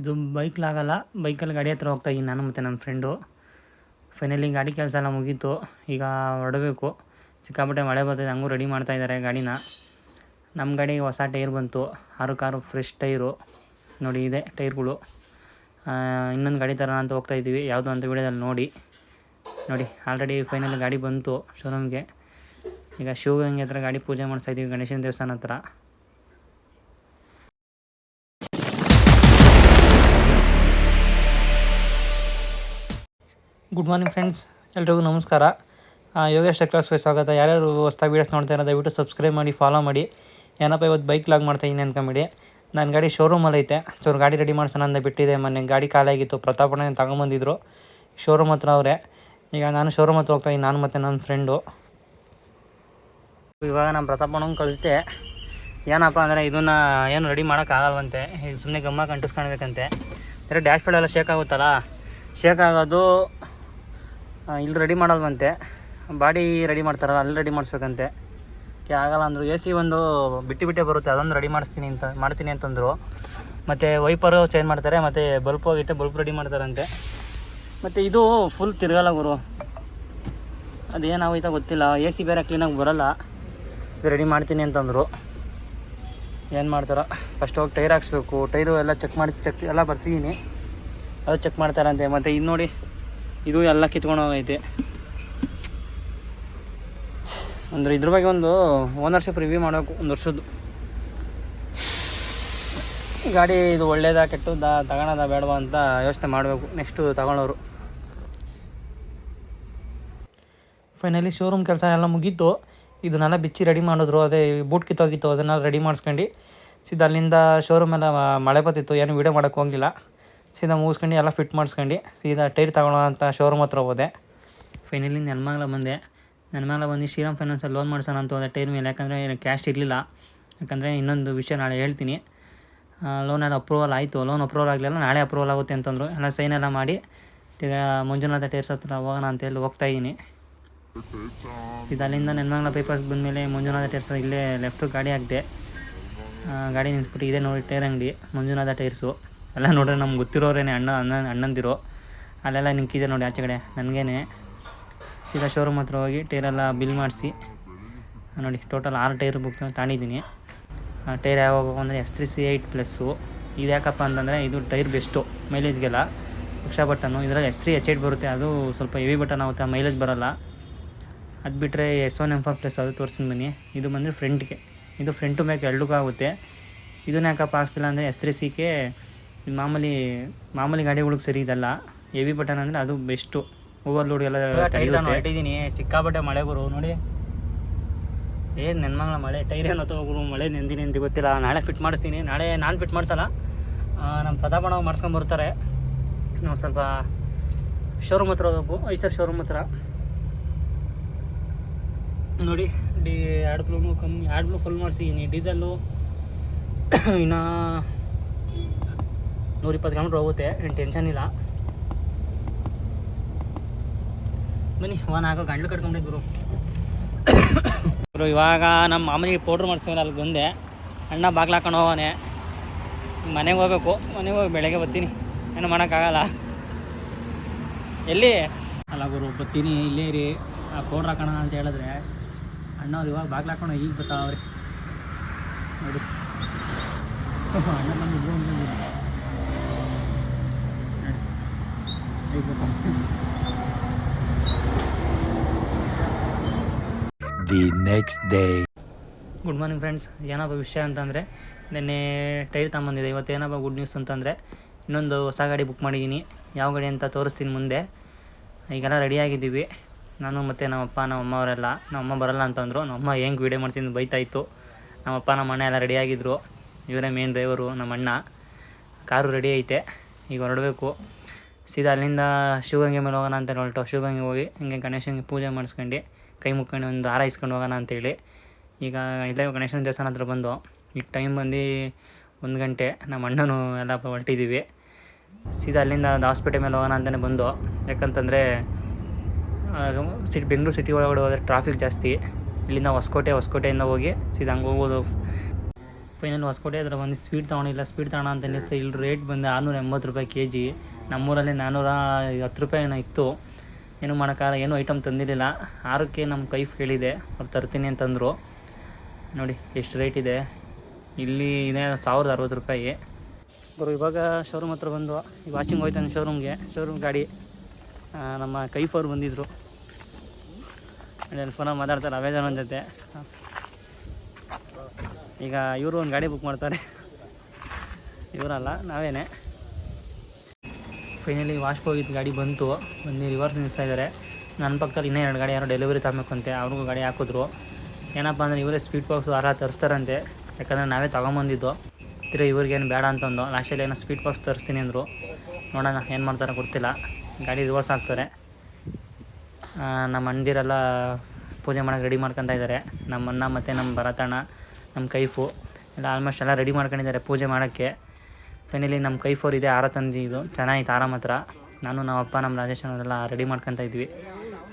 ಇದು ಬೈಕ್ಲಾಗಲ್ಲ ಬೈಕಲ್ಲಿ ಗಾಡಿ ಹತ್ರ ಹೋಗ್ತಾ ಇದ್ದೀನಿ ನಾನು ಮತ್ತು ನನ್ನ ಫ್ರೆಂಡು ಫೈನಲಿ ಗಾಡಿ ಕೆಲಸ ಎಲ್ಲ ಮುಗೀತು. ಈಗ ಹೊರಡಬೇಕು. ಸಿಕ್ಕಾಪಟ್ಟೆ ಮಳೆ ಬರ್ತಿದೆ ಹಂಗೂ ರೆಡಿ ಮಾಡ್ತಾ ಇದ್ದಾರೆ ಗಾಡಿನ. ನಮ್ಮ ಗಾಡಿಗೆ ಹೊಸ ಟೈರ್ ಬಂತು. ಆರು ಕಾರು ಫ್ರೆಶ್ ಟೈರು. ನೋಡಿ ಇದೆ ಟೈರ್ಗಳು. ಇನ್ನೊಂದು ಗಾಡಿ ಥರ ಅಂತ ಹೋಗ್ತಾ ಇದ್ದೀವಿ ಯಾವುದು ಅಂತ ವಿಡಿಯೋದಲ್ಲಿ ನೋಡಿ. ನೋಡಿ ಆಲ್ರೆಡಿ ಫೈನಲ್ ಗಾಡಿ ಬಂತು ಶೋರೂಮ್ಗೆ ಈಗ ಶಿವಗಂಗೆ ಹತ್ರ ಗಾಡಿ ಪೂಜೆ ಮಾಡಿಸ್ತಾ ಇದ್ದೀವಿ ಗಣೇಶನ ದೇವಸ್ಥಾನ ಹತ್ರ. ಗುಡ್ ಮಾರ್ನಿಂಗ್ ಫ್ರೆಂಡ್ಸ್, ಎಲ್ರಿಗೂ ನಮಸ್ಕಾರ. ಯೋಗೇಶ್ ಕ್ಲಾಸ್ಗೆ ಸ್ವಾಗತ. ಯಾರ್ಯಾರು ಹೊಸ್ದಾಗಿ ವೀಡಿಯೋಸ್ ನೋಡ್ತಾ ಇರೋ ದಯವಿಟ್ಟು ಸಬ್ಸ್ಕ್ರೈಬ್ ಮಾಡಿ ಫಾಲೋ ಮಾಡಿ. ಏನಪ್ಪ ಇವತ್ತು ಬೈಕ್ ಲಾಗ್ ಮಾಡ್ತಾ ಇದ್ದೀನಿ ಅನ್ಕೊಂಬಿಡಿ. ನನ್ನ ಗಾಡಿ ಶೋರೂಮಲ್ಲಿ ಐತೆ. ಸೊ ಗಾಡಿ ರೆಡಿ ಮಾಡ್ಸೋಣ ಅಂತ ಬಿಟ್ಟಿದೆ. ಮೊನ್ನೆ ಗಾಡಿ ಖಾಲಿಯಾಗಿತ್ತು ಪ್ರತಾಪಣ್ಣ ತಗೊಂಬಂದಿದ್ರು. ಶೋರೂಮ್ ಹತ್ರ ಅವರೇ. ಈಗ ನಾನು ಶೋರೂಮ್ ಹತ್ರ ಹೋಗ್ತಾ ಇದ್ದೀನಿ ನಾನು ಮತ್ತು ನನ್ನ ಫ್ರೆಂಡು ಇವಾಗ ನಾನು ಪ್ರತಾಪಣ್ಣನ ಕಳಿಸ್ದೆ. ಏನಪ್ಪ ಅಂದರೆ ಇದನ್ನು ಏನು ರೆಡಿ ಮಾಡೋಕ್ಕಾಗಲ್ವಂತೆ ಈಗ ಸುಮ್ಮನೆ ಗಮ್ಮ ಕಂಟಿಸ್ಕೊಳ್ಬೇಕಂತೆ ಅಂದರೆ ಡ್ಯಾಶ್ ಎಲ್ಲ ಶೇಕ್ ಆಗುತ್ತಲ್ಲ? ಶೇಕ್ ಆಗೋದು ಇಲ್ಲಿ ರೆಡಿ ಮಾಡಲ್ವಂತೆ. ಬಾಡಿ ರೆಡಿ ಮಾಡ್ತಾರಲ್ಲ, ಅಲ್ಲಿ ರೆಡಿ ಮಾಡಿಸ್ಬೇಕಂತೆ. ಕೆ ಆಗಲ್ಲ ಅಂದರು ಎ ಸಿ ಒಂದು ಬಿಟ್ಟು ಬಿಟ್ಟೆ ಬರುತ್ತೆ, ಅದೊಂದು ರೆಡಿ ಮಾಡಿಸ್ತೀನಿ ಅಂತ, ಮಾಡ್ತೀನಿ ಅಂತಂದರು. ಮತ್ತು ವೈಪರು ಚೇಂಜ್ ಮಾಡ್ತಾರೆ, ಮತ್ತು ಬಲ್ಪ್ ಹೋಗಿತ್ತೆ ಬಲ್ಪ್ ರೆಡಿ ಮಾಡ್ತಾರಂತೆ. ಮತ್ತು ಇದು ಫುಲ್ ತಿರ್ಗಲ್ಲ ಗುರು. ಅದೇನಾಗೋಯ್ತಾ ಗೊತ್ತಿಲ್ಲ ಎ ಸಿ ಬೇರೆ ಕ್ಲೀನಾಗಿ ಬರೋಲ್ಲ. ಇದು ರೆಡಿ ಮಾಡ್ತೀನಿ ಅಂತಂದರು. ಏನು ಮಾಡ್ತಾರೋ ಫಸ್ಟ್ ಹೋಗಿ ಟೈರ್ ಹಾಕ್ಸ್ಬೇಕು. ಟೈರು ಎಲ್ಲ ಚೆಕ್ ಮಾಡಿ ಚೆಕ್ ಎಲ್ಲ ಬರ್ಸಿದ್ದೀನಿ ಅದು ಚೆಕ್ ಮಾಡ್ತಾರಂತೆ. ಮತ್ತು ಇದು ನೋಡಿ ಇದು ಎಲ್ಲ ಕಿತ್ಕೊಂಡು ಹೋಗೈತೆ ಅಂದರೆ ಇದ್ರ ಬಗ್ಗೆ ಒಂದು ಓನರ್ಶಿಪ್ ರಿವ್ಯೂ ಮಾಡಬೇಕು, ಒಂದು ವರ್ಷದ್ದು. ಗಾಡಿ ಇದು ಒಳ್ಳೇದಾ, ಕೆಟ್ಟದ್ದಾ, ತಗೊಳೋದ, ಬೇಡವಾ ಅಂತ ಯೋಚನೆ ಮಾಡಬೇಕು ನೆಕ್ಸ್ಟು ತಗೊಳ್ಳೋರು. ಫೈನಲಿ ಶೋರೂಮ್ ಕೆಲಸ ಎಲ್ಲ ಮುಗೀತು. ಇದನ್ನೆಲ್ಲ ಬಿಚ್ಚಿ ರೆಡಿ ಮಾಡಿದ್ರು, ಅದೇ ಬೂಟ್ ಕಿತ್ತೋಗಿತ್ತು, ಅದನ್ನೆಲ್ಲ ರೆಡಿ ಮಾಡಿಸ್ಕೊಂಡು. ಸೀದಾ ಅಲ್ಲಿಂದ ಶೋರೂಮೆಲ್ಲ ಮಳೆ ಬತ್ತಿತ್ತು ಏನು ವೀಡಿಯೋ ಮಾಡೋಕ್ಕೆ ಹೋಗಲಿಲ್ಲ. ಸೀದಾ ಮುಗಿಸ್ಕೊಂಡು ಎಲ್ಲ ಫಿಟ್ ಮಾಡಿಸ್ಕೊಂಡು ಸೀದಾ ಟೈರ್ ತಗೊಳ್ಳೋ ಅಂತ ಶೋರೂಮ್ ಹತ್ರ ಹೋದೆ. ಫೈನಲಿ ನೆಲಮಂಗ್ಲ ಬಂದೆ. ನೆಲಮಂಗ್ಲ ಬಂದು ಶ್ರೀರಾಮ್ ಫೈನಾನ್ಸಲ್ಲಿ ಲೋನ್ ಮಾಡಿಸೋಣ ಅಂತ ಹೋದೆ ಟೈರ್ ಮೇಲೆ. ಯಾಕಂದರೆ ಕ್ಯಾಶ್ ಇರಲಿಲ್ಲ. ಯಾಕಂದರೆ ಇನ್ನೊಂದು ವಿಷಯ ನಾಳೆ ಹೇಳ್ತೀನಿ. ಲೋನ್ ಎಲ್ಲ ಅಪ್ರೂವಲ್ ಆಯಿತು. ಲೋನ್ ಅಪ್ರೂವಲ್ ಆಗಲಿಲ್ಲ. ನಾಳೆ ಅಪ್ರೂವಲ್ ಆಗುತ್ತೆ ಅಂತಂದರು. ಎಲ್ಲ ಸೈನ್ ಎಲ್ಲ ಮಾಡಿ ಮಂಜುನಾಥ ಟೈರ್ಸ್ ಹತ್ರ ಹೋಗೋಣ ಅಂತೇಳಿ ಹೋಗ್ತಾ ಇದ್ದೀನಿ. ಸೀದಾ ಅಲ್ಲಿಂದ ನೆನ್ಮಂಗ್ಲ ಪೇಪರ್ಸ್ ಬಂದಮೇಲೆ ಮಂಜುನಾಥ ಟೈರ್ಸ್ ಇಲ್ಲೇ ಲೆಫ್ಟು ಗಾಡಿ ಹಾಕಿದೆ. ಗಾಡಿ ನಿಲ್ಲಿಸ್ಬಿಟ್ಟು ಇದೆ ನೋಡಿ ಟೈರ್ ಅಂಗಡಿ, ಮಂಜುನಾಥ ಟೈರ್ಸು. ಎಲ್ಲ ನೋಡ್ರೆ, ನಮ್ಗೆ ಗೊತ್ತಿರೋರೇನೆ ಅಣ್ಣ ಅಣ್ಣ, ಅಣ್ಣಂದಿರು, ಅಲ್ಲೆಲ್ಲ ನಿಂತಿದೆ ನೋಡಿ ಆಚೆ ಕಡೆ, ನನಗೇನೆ. ಸೀದಾ ಶೋರೂಮ್ ಹತ್ರ ಹೋಗಿ ಟೈರೆಲ್ಲ ಬಿಲ್ ಮಾಡಿಸಿ, ನೋಡಿ ಟೋಟಲ್ ಆರು ಟೈರ್ ಬುಕ್ ತಗೊಂಡಿದ್ದೀನಿ ಟೈರ್ ಯಾವಾಗ ಅಂದರೆ S three C eight plus ಇದು ಯಾಕಪ್ಪ ಅಂತಂದರೆ ಇದು ಟೈರ್ ಬೆಸ್ಟು ಮೈಲೇಜ್ಗೆಲ್ಲ ರಕ್ಷಾ ಬಟನ್ನು ಇದರಲ್ಲಿ ಎಸ್ ತ್ರೀ ಎಚ್ ಏಟ್ ಬರುತ್ತೆ, ಅದು ಸ್ವಲ್ಪ ಹೆವಿ ಬಟನ್ ಆಗುತ್ತೆ ಮೈಲೇಜ್ ಬರೋಲ್ಲ. ಅದು ಬಿಟ್ಟರೆ S one M four plus ಅದು ತೋರಿಸಿದ ಬನ್ನಿ. ಇದು ಬಂದರೆ ಫ್ರಂಟ್ಗೆ ಇದು ಫ್ರಂಟು ಬ್ಯಾಕ್ ಎರಡಕ್ಕೂ ಆಗುತ್ತೆ. ಇದನ್ನ ಯಾಕಪ್ಪ ಹಾಕ್ಸಿಲ್ಲ ಅಂದರೆ ಎಸ್ ತ್ರೀ ಸಿಗೆ ಮಾಮೂಲಿ ಮಾಮೂಲಿ ಗಾಡಿಗಳಿಗೆ ಸರಿ ಇದಲ್ಲ. ಹೆವಿ ಬಟನ್ ಅಂದರೆ ಅದು ಬೆಸ್ಟು ಓವರ್ಲೋಡ್ ಎಲ್ಲ ಹೊರಟಿದ್ದೀನಿ. ಸಿಕ್ಕಾಪಟ್ಟೆ ಮಳೆ ಗುರು ನೋಡಿ. ಏನು ನೆನ್ಮಂಗ್ಲ ಮಳೆ ಟೈರ್ ಏನೋ ಗುರು ಮಳೆ ನೆಂದಿ ಅಂತ ಗೊತ್ತಿಲ್ಲ. ನಾಳೆ ಫಿಟ್ ಮಾಡಿಸ್ತೀನಿ. ನಾಳೆ ನಾನು ಫಿಟ್ ಮಾಡಿಸಲ್ಲ. ನಮ್ಮ ಪ್ರತಾಪಣ್ಣ ಮಾಡಿಸ್ಕೊಂಡು ಬರ್ತಾರೆ. ನಾವು ಸ್ವಲ್ಪ ಶೋರೂಮ್ ಹತ್ರ ಹೋಗ್ಬೇಕು. ಐಚರ್ ಶೋರೂಮ್ ಹತ್ರ. ನೋಡಿ ಡಿ ಎರಡು ಬ್ಲೂನು ಕಮ್ಮಿ ಎರಡು ಬ್ಲೂ ಫುಲ್ ಮಾಡಿಸಿದ್ದೀನಿ ಡೀಸೆಲ್ಲು ಇನ್ನು ನೂರಿಪ್ಪತ್ತು ಕಿಲೋಮೀಟ್ರ್ ಹೋಗುತ್ತೆ ಏನು ಟೆನ್ಷನ್ ಇಲ್ಲ. ಬನ್ನಿ ಒನ್ ಹಾಕೋ ಗಂಡ್ಲು ಕಟ್ಕೊಂಡಿದ್ರು ಗುರು. ಗುರು ಇವಾಗ ನಮ್ಮ ಮಾಮನಿಗೆ ಪೌಡ್ರ್ ಮಾಡಿಸ್ತೀವಲ್ಲ ಅಲ್ಲಿ ಬಂದೆ. ಅಣ್ಣ ಬಾಗ್ಲು ಹಾಕೊಂಡು ಹೋಗೋನೆ ಮನೆಗೆ ಹೋಗ್ಬೇಕು ಮನೆಗೆ ಹೋಗಿ ಬೆಳಗ್ಗೆ ಬರ್ತೀನಿ. ಏನು ಮಾಡೋಕ್ಕಾಗಲ್ಲ. ಎಲ್ಲಿ? ಅಲ್ಲ ಗುರು ಬರ್ತೀನಿ ಇಲ್ಲೇ ರೀ ಆ ಪೌಡ್ರ್ ಹಾಕೋಣ ಅಂತ ಹೇಳಿದ್ರೆ ಅಣ್ಣವ್ರು ಇವಾಗ ಬಾಗ್ಲು ಹಾಕೊಂಡು ಈಗ ಬರ್ತಾವ್ರಿ. ನೋಡಿ. ಅಣ್ಣ ಬಂದು ಇಬ್ರು ಬಂದಿದ್ದೀರ. ನೋಡಿ. ಈಗ next day. Good morning friends ಏನಪ್ಪ ವಿಷಯ ಅಂತಂದರೆ, ನಿನ್ನೆ ಟೈರ್ ತಗೊಂಬಂದಿದೆ. ಇವತ್ತು ಏನಪ್ಪ ಗುಡ್ ನ್ಯೂಸ್ ಅಂತಂದರೆ, ಇನ್ನೊಂದು ಹೊಸ ಗಾಡಿ ಬುಕ್ ಮಾಡಿದ್ದೀನಿ. ಯಾವ ಗಾಡಿ ಅಂತ ತೋರಿಸ್ತೀನಿ ಮುಂದೆ. ಈಗೆಲ್ಲ ರೆಡಿಯಾಗಿದ್ದೀವಿ ನಾನು ಮತ್ತು ನಮ್ಮಪ್ಪ ನಮ್ಮಮ್ಮ ಅವರೆಲ್ಲ ನಮ್ಮಮ್ಮ ಬರಲ್ಲ ಅಂತಂದರು. ನಮ್ಮಮ್ಮ ಹೆಂಗೆ ವೀಡಿಯೋ ಮಾಡ್ತೀನಿ ಬೈತಾಯಿತ್ತು. ನಮ್ಮಪ್ಪ, ನಮ್ಮ ಅಣ್ಣ ಎಲ್ಲ ರೆಡಿಯಾಗಿದ್ದರು ಇವರೇ ಮೇನ್ ಡ್ರೈವರು ನಮ್ಮ ಅಣ್ಣ. ಕಾರು ರೆಡಿ ಐತೆ. ಈಗ ಹೊರಡಬೇಕು. ಸೀದಾ ಅಲ್ಲಿಂದ ಶಿವಗಂಗೆ ಮೇಲೆ ಹೋಗೋಣ ಅಂತ ಹೊರಟು. ಶಿವಗಂಗೆ ಹೋಗಿ ಹಿಂಗೆ ಗಣೇಶನಿಗೆ ಪೂಜೆ ಮಾಡಿಸ್ಕೊಂಡು ಕೈ ಮುಕ್ಕೊಂಡು ಒಂದು ಹಾರ ಇಸ್ಕೊಂಡು ಹೋಗೋಣ ಅಂತೇಳಿ ಈಗ ಇಲ್ಲೇ ಗಣೇಶನ ದೇವಸ್ಥಾನ ಹತ್ರ ಬಂದು, ಈಗ ಟೈಮ್ ಬಂದು ಒಂದು ಗಂಟೆ, ನಮ್ಮ ಅಣ್ಣನೂ ಎಲ್ಲ ಹೊರಟಿದ್ದೀವಿ ಸೀದಾ ಅಲ್ಲಿಂದ ಒಂದು ಹಾಸ್ಪಿಟಲ್ ಮೇಲೆ ಹೋಗೋಣ ಅಂತಲೇ ಬಂದು, ಯಾಕಂತಂದರೆ ಸಿಟಿ ಬೆಂಗಳೂರು ಸಿಟಿ ಒಳಗಡೆ ಹೋದರೆ ಟ್ರಾಫಿಕ್ ಜಾಸ್ತಿ. ಇಲ್ಲಿಂದ ಹೊಸಕೋಟೆ, ಹೊಸಕೋಟೆಯಿಂದ ಹೋಗಿ ಸೀದಾ ಹಂಗೆ ಹೋಗೋದು ಫೈನಲ್ ಹೊಸಕೋಟೆ ಹತ್ರ ಬಂದು ಸ್ವೀಟ್ ತೊಗೊಂಡಿಲ್ಲ ಸ್ವೀಟ್ ತಗೋಣ ಅಂತ ಅನ್ನಿಸ್ತು. ಇಲ್ಲಿ ರೇಟ್ ಬಂದು ಆರುನೂರ ಎಂಬತ್ತು ರೂಪಾಯಿ ಕೆ ಜಿ ನಮ್ಮೂರಲ್ಲಿ ನಾನ್ನೂರ ಹತ್ತು ರೂಪಾಯಿ ಏನೋ ಇತ್ತು. ಏನು ಮಾಡೋಕ್ಕಾಗಲ್ಲ, ಏನೂ ಐಟಮ್ ತಂದಿರಲಿಲ್ಲ. ಆರಕ್ಕೆ ನಮ್ಮ ಕೈಫ್ ಕೇಳಿದೆ ಅವ್ರು ತರ್ತೀನಿ ಅಂತಂದರು. ನೋಡಿ, ಎಷ್ಟು ರೇಟ್ ಇದೆ. ಇಲ್ಲಿ ಇದೆ ಸಾವಿರದ ಅರವತ್ತು ರೂಪಾಯಿ. ಬರೋ ಇವಾಗ ಶೋರೂಮ್ ಹತ್ರ ಬಂದು, ಈ ಹೋಯ್ತು ಹೋಯ್ತಾನೆ ಶೋರೂಮ್ಗೆ ಶೋರೂಮ್ ಗಾಡಿ ನಮ್ಮ ಕೈಫ್ ಅವ್ರು ಬಂದಿದ್ದರು ಅಲ್ಲಿ ಫೋನಾಗ ಮಾತಾಡ್ತಾರೆ ಅಮೆಜಾನ್ ಜೊತೆ. ಈಗ ಇವರು ಒಂದು ಗಾಡಿ ಬುಕ್ ಮಾಡ್ತಾರೆ. ಇವರಲ್ಲ ನಾವೇನೆ. ಫೈನಲಿ ವಾಶ್ಗೆ ಹೋಗಿದ್ದು ಗಾಡಿ ಬಂತು. ಬಂದು ರಿವರ್ಸ್ ನಿಲ್ಲಿಸ್ತಾ ಇದ್ದಾರೆ. ನನ್ನ ಪಕ್ಕದಲ್ಲಿ ಇನ್ನೂ ಎರಡು ಗಾಡಿ ಯಾರೋ ಡೆಲಿವರಿ ತಗೊಬೇಕಂತೆ ಅವ್ರಿಗೂ ಗಾಡಿ ಹಾಕಿದ್ರು. ಏನಪ್ಪ ಅಂದರೆ ಇವರೇ ಸ್ಪೀಡ್ ಬಾಕ್ಸ್ ಆರ ತರಿಸ್ತಾರಂತೆ. ಯಾಕಂದರೆ ನಾವೇ ತೊಗೊಂಬಂದಿದ್ದು. ತಿರು ಇವ್ರಿಗೇನು ಬೇಡ ಅಂತಂದು. ಲಾಸ್ಟಲ್ಲಿ ಏನೋ ಸ್ಪೀಡ್ ಬಾಕ್ಸ್ ತರಿಸ್ತೀನಿ ಅಂದರು. ನೋಡೋಣ ಏನು ಮಾಡ್ತಾರೆ ಗೊತ್ತಿಲ್ಲ. ಗಾಡಿ ರಿವರ್ಸ್ ಹಾಕ್ತಾರೆ ಆ, ನಮ್ಮ ಅಣ್ಣದಿರೆಲ್ಲ ಪೂಜೆ ಮಾಡೋಕ್ಕೆ ರೆಡಿ ಮಾಡ್ಕೊತಾ ಇದ್ದಾರೆ. ನಮ್ಮ ಅಣ್ಣ ಮತ್ತು ನಮ್ಮ ಭರತಣ್ಣ. ನಮ್ಮ ಕೈಫು ಎಲ್ಲ ಆಲ್ಮೋಸ್ಟ್ ಎಲ್ಲ ರೆಡಿ ಮಾಡ್ಕೊಂಡಿದ್ದಾರೆ ಪೂಜೆ ಮಾಡೋಕ್ಕೆ. ಫೈನಲಿ ನಮ್ಮ ಕೈಫೋರ್ ಇದೆ, ಆರ ಇದು. ಚೆನ್ನಾಗಿತ್ತು ಆರಾಮ ಹತ್ರ ನಾನು, ನಮ್ಮ ಅಪ್ಪ, ನಮ್ಮ ರಾಜೇಶ್ ಅವರೆಲ್ಲ ರೆಡಿ ಮಾಡ್ಕೊತಾ ಇದ್ವಿ.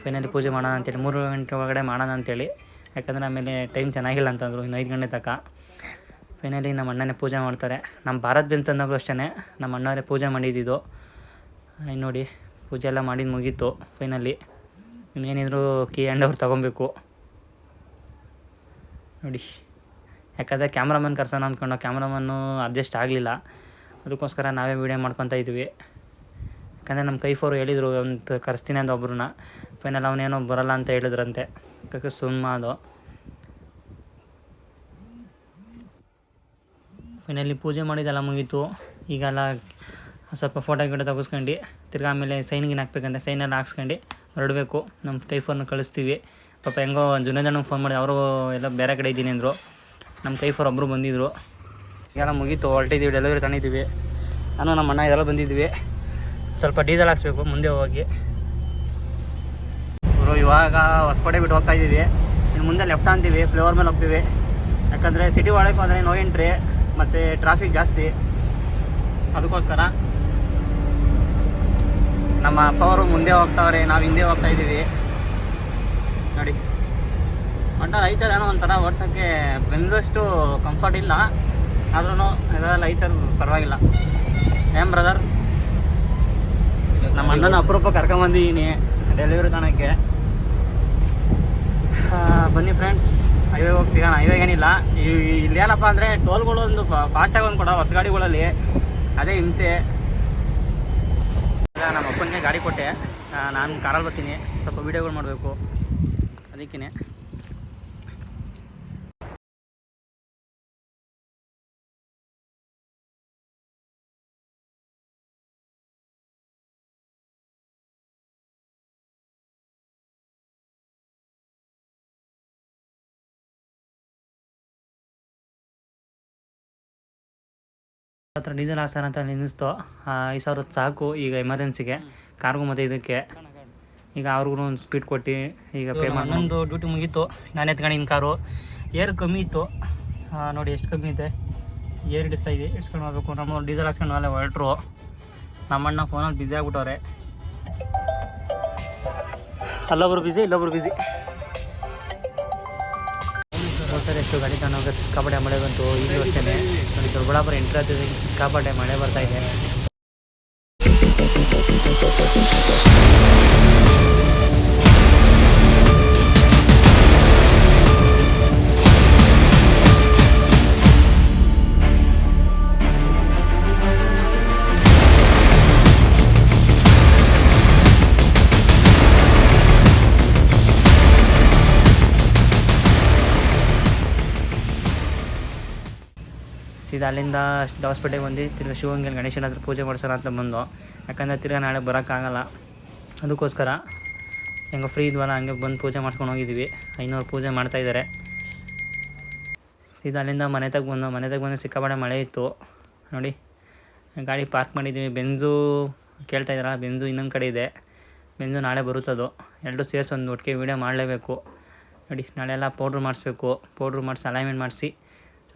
ಫೈನಲಿ ಪೂಜೆ ಮಾಡೋಣ ಅಂತೇಳಿ, ಮೂರು ಗಂಟೆ ಒಳಗಡೆ ಮಾಡೋಣ ಅಂತೇಳಿ. ಯಾಕಂದರೆ ಆಮೇಲೆ ಟೈಮ್ ಚೆನ್ನಾಗಿಲ್ಲ ಅಂತಂದರು, ಇನ್ನು ಐದು ಗಂಟೆ ತನಕ. ಫೈನಲಿ ನಮ್ಮ ಅಣ್ಣನೇ ಪೂಜೆ ಮಾಡ್ತಾರೆ. ನಮ್ಮ ಭಾರತ್ ಬೆನ್ ತಂದಾಗಲೂ ಅಷ್ಟೇ ನಮ್ಮ ಅಣ್ಣವರೇ ಪೂಜೆ ಮಾಡಿದ್ದಿದ್ದು ನೋಡಿ, ಪೂಜೆ ಎಲ್ಲ ಮಾಡಿದ್ದು ಮುಗೀತು ಫೈನಲಿ ಇನ್ನೇನಿದ್ರು ಕೀ ಹ್ಯಾಂಡ್ ಓವರ್ ತೊಗೊಬೇಕು. ನೋಡಿ. ಯಾಕಂದರೆ ಕ್ಯಾಮ್ರಾಮನ್ ಕರ್ಸೋಣ ಅಂದ್ಕೊಂಡು ಕ್ಯಾಮ್ರಾಮನ್ನು ಅಡ್ಜಸ್ಟ್ ಆಗಲಿಲ್ಲ. ಅದಕ್ಕೋಸ್ಕರ ನಾವೇ ವೀಡಿಯೋ ಮಾಡ್ಕೊತಾ ಇದ್ವಿ. ಯಾಕಂದರೆ ನಮ್ಮ ಕೈಫೋರು ಹೇಳಿದರು ಅಂತ ಕರೆಸ್ತೀನಿ ಅಂತ ಒಬ್ಬರನ್ನ ಫೈನಲ್ ಅವನೇನೋ ಬರಲ್ಲ ಅಂತ ಹೇಳಿದ್ರಂತೆ. ಯಾಕೆ ಸುಮ್ಮ ಅದು. ಫೈನಲಿ ಪೂಜೆ ಮಾಡಿದ್ದೆಲ್ಲ ಮುಗೀತು. ಈಗೆಲ್ಲ ಸ್ವಲ್ಪ ಫೋಟೋ ಗಿಡ ತೆಗೆಸ್ಕೊಂಡು ತಿರ್ಗಿ ಆಮೇಲೆ ಸೈನ್ಗಿನ ಹಾಕ್ಬೇಕಂತೆ ಸೈನೆಲ್ಲ ಹಾಕ್ಸ್ಕೊಂಡು ಹೊರಡಬೇಕು. ನಮ್ಮ ಕೈಫೋರ್ನ ಕಳಿಸ್ತೀವಿ. ಪಾಪ ಹೆಂಗೋ ಜುನೇದಣ್ಣಗೆ ಫೋನ್ ಮಾಡಿ ಅವರು ಎಲ್ಲ ಬೇರೆ ಕಡೆ ಇದ್ದೀನಿ ಅಂದರು. ನಮ್ಮ ಕೈಫರ್ ಒಬ್ಬರು ಬಂದಿದ್ದರು ಈಗೆಲ್ಲ ಮುಗೀತು ಹೊರಟಿದ್ದೀವಿ ಡೆಲಿವರಿ ತಗೊಂಡಿದ್ದೀವಿ ನಾನು ನಮ್ಮ ಅಣ್ಣ ಇದೆಲ್ಲ ಬಂದಿದ್ದೀವಿ ಸ್ವಲ್ಪ ಡೀಸೆಲ್ ಹಾಕ್ಸ್ಬೇಕು, ಮುಂದೆ ಹೋಗಿ. ಇವರು ಇವಾಗ ಹೊಸ್ಕೋಟೆ ಬಿಟ್ಟು ಹೋಗ್ತಾ ಇದ್ದೀವಿ. ಇನ್ನು ಮುಂದೆ ಲೆಫ್ಟ್ ಅಂತೀವಿ ಫ್ಲೇವರ್ ಮೇಲೆ ಹೋಗ್ತೀವಿ. ಯಾಕಂದರೆ ಸಿಟಿ ಒಳಗೆ ಹೋದರೆ ನೋ ಎಂಟ್ರಿ ಮತ್ತು ಟ್ರಾಫಿಕ್ ಜಾಸ್ತಿ. ಅದಕ್ಕೋಸ್ಕರ ನಮ್ಮ ಅಪ್ಪ ಅವರು ಮುಂದೆ ಹೋಗ್ತಾವ್ರೆ, ನಾವು ಹಿಂದೆ ಹೋಗ್ತಾ ಇದ್ದೀವಿ. ನೋಡಿ. ಒಟ್ಟ ಐಚರ್ ಏನೋ ಒಂಥರ ಓಡ್ಸೋಕ್ಕೆ ಬೆಂದಷ್ಟು ಕಂಫರ್ಟ್ ಇಲ್ಲ. ಆದ್ರೂ ಇದೆಲ್ಲ ಐಚರ್ ಪರವಾಗಿಲ್ಲ. ಏನ್ ಬ್ರದರ್ ನಮ್ಮ ಅಣ್ಣನ ಅಪರೂಪ ಕರ್ಕೊಂಬಂದಿದ್ದೀನಿ ಡೆಲಿವರಿ ತಾಣಕ್ಕೆ. ಆ, ಬನ್ನಿ ಫ್ರೆಂಡ್ಸ್ ಹೈವೇ ಹೋಗಿ ಸಿಗೋಣ. ಹೈವೇ ಏನಿಲ್ಲ. ಇಲ್ಲಿ ಏನಪ್ಪ ಅಂದರೆ ಟೋಲ್ಗಳು ಒಂದು ಫಾಸ್ಟಾಗಿ ಒಂದು ಕೊಡ ಹೊಸ ಗಾಡಿಗಳಲ್ಲಿ. ಅದೇ ಹಿಂಸೆ. ನಮ್ಮ ಅಪ್ಪನಿಗೆ ಗಾಡಿ ಕೊಟ್ಟೆ. ನಾನು ಕಾರಲ್ಲಿ ಬರ್ತೀನಿ. ಸ್ವಲ್ಪ ವೀಡಿಯೋಗಳು ಮಾಡಬೇಕು. ಅದಕ್ಕೇ ಹತ್ರ ಡೀಸೆಲ್ ಹಾಕ್ಸೋಣ ಅಂತ ನಿಲ್ಲಿಸ್ತು ಐದು ಸಾವಿರ ಸಾಕು ಈಗ ಎಮರ್ಜೆನ್ಸಿಗೆ ಕಾರ್ಗೂ ಮತ್ತು ಇದಕ್ಕೆ. ಈಗ ಅವ್ರಿಗೂ ಒಂದು ಸ್ಪೀಡ್ ಕೊಟ್ಟು ಈಗ ಪೇ ಮಾಡಿ ನನ್ನದು ಡ್ಯೂಟಿ ಮುಗೀತು. ನಾನು ಎತ್ಕೊಂಡಿನ ಕಾರು. ಏರ್ ಕಮ್ಮಿ ಇತ್ತು. ನೋಡಿ ಎಷ್ಟು ಕಮ್ಮಿ ಇದೆ. ಏರ್ ಹಿಡಿಸ್ತಾ ಇದೆ ಇಡ್ಸ್ಕೊಂಡು ಹೋಗ್ಬೇಕು. ನಮ್ಮ ಡೀಸೆಲ್ ಹಾಕ್ಸ್ಕೊಂಡು ಅಲ್ಲೇ ಹೊರಟ್ರು. ನಮ್ಮಣ್ಣ ಫೋನಲ್ಲಿ ಬ್ಯುಸಿ ಆಗ್ಬಿಟ್ಟವ್ರೆ. ಅಲ್ಲೊಬ್ರು ಬ್ಯುಸಿ ಇಲ್ಲೊಬ್ರು ಬ್ಯುಸಿ ಸರ್ ಎಷ್ಟು ಗಾಡಿ ತಗೊಂಡೋಗ ಕಬಡ್ಡಿ ಮಳೆ ಬಂತು. ಈಗ ಅಷ್ಟೇ ನೋಡಿ ದೊಡ್ಡಬಳ್ಳಾಪುರ ಎಂಟ್ರಿ ಸಿಕ್ಕಾಪಟ್ಟೆ ಮಳೆ ಬರ್ತಾ ಇದೆ. ಸೀದಾ ಅಲ್ಲಿಂದ ಹೊಸಪೇಟೆಗೆ ಬಂದು ತಿರ್ಗಿ ಶಿವಂಗಲ್ ಗಣೇಶನ ಹತ್ರ ಪೂಜೆ ಮಾಡ್ಸೋಣ ಅಂತ ಬಂದು. ಯಾಕಂದರೆ ತಿರ್ಗಿ ನಾಳೆ ಬರೋಕ್ಕಾಗಲ್ಲ. ಅದಕ್ಕೋಸ್ಕರ ಹೆಂಗೋ ಫ್ರೀ ಇದ್ವಲ್ಲ, ಹಂಗೆ ಬಂದು ಪೂಜೆ ಮಾಡ್ಸ್ಕೊಂಡು ಹೋಗಿದ್ವಿ. ಐನೂರು ಪೂಜೆ ಮಾಡ್ತಾಯಿದ್ದಾರೆ ಸೀದಾ ಅಲ್ಲಿಂದ ಮನೆ ತಗ ಬಂದು, ಮನೆ ತಗ ಬಂದು ಸಿಕ್ಕಾಪಡೆ ಮಳೆ ಇತ್ತು. ನೋಡಿ, ಗಾಡಿ ಪಾರ್ಕ್ ಮಾಡಿದ್ದೀವಿ ಬೆಂಜು ಕೇಳ್ತಾ ಇದ್ದಾರಲ್ಲ, ಬೆಂಜು ಇನ್ನೊಂದು ಕಡೆ ಇದೆ. ಬೆಂಜು ನಾಳೆ ಬರುತ್ತದು ಎರಡು ಸೇರಿಸಿ ಒಂದು ಒಟ್ಟಿಗೆ ವೀಡಿಯೋ ಮಾಡಲೇಬೇಕು. ನೋಡಿ, ನಾಳೆ ಎಲ್ಲ ಪೌಡ್ರ್ ಮಾಡಿಸ್ಬೇಕು. ಪೌಡ್ರ್ ಮಾಡಿಸಿ ಅಲೈನ್ಮೆಂಟ್ ಮಾಡಿಸಿ.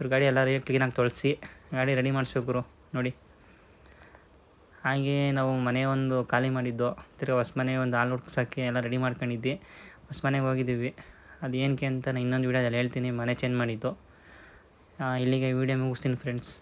ಚೂರು ಗಾಡಿ ಎಲ್ಲ ಕ್ಲೀನಾಗಿ ತೊಳಸಿ ಗಾಡಿ ರೆಡಿ ಮಾಡಿಸ್ಬೇಕು ನೋಡಿ. ಹಾಗೆ ನಾವು ಮನೆ ಒಂದು ಖಾಲಿ ಮಾಡಿದ್ದು, ತಿರ್ಗಿ ಹೊಸ ಮನೆ ಒಂದು ಹಾಲು ಹುಡ್ಕಿಸೋಕ್ಕೆ ಎಲ್ಲ ರೆಡಿ ಮಾಡ್ಕೊಂಡಿದ್ದೆ ಹೊಸ ಮನೆಗೆ ಹೋಗಿದ್ದೀವಿ. ಅದು ಏನಕ್ಕೆ ಅಂತ ನಾನು ಇನ್ನೊಂದು ವೀಡಿಯೋದಲ್ಲಿ ಹೇಳ್ತೀನಿ, ಮನೆ ಚೇಂಜ್ ಮಾಡಿದ್ದು. ಇಲ್ಲಿಗೆ ವೀಡಿಯೋ ಮುಗಿಸ್ತೀನಿ ಫ್ರೆಂಡ್ಸ್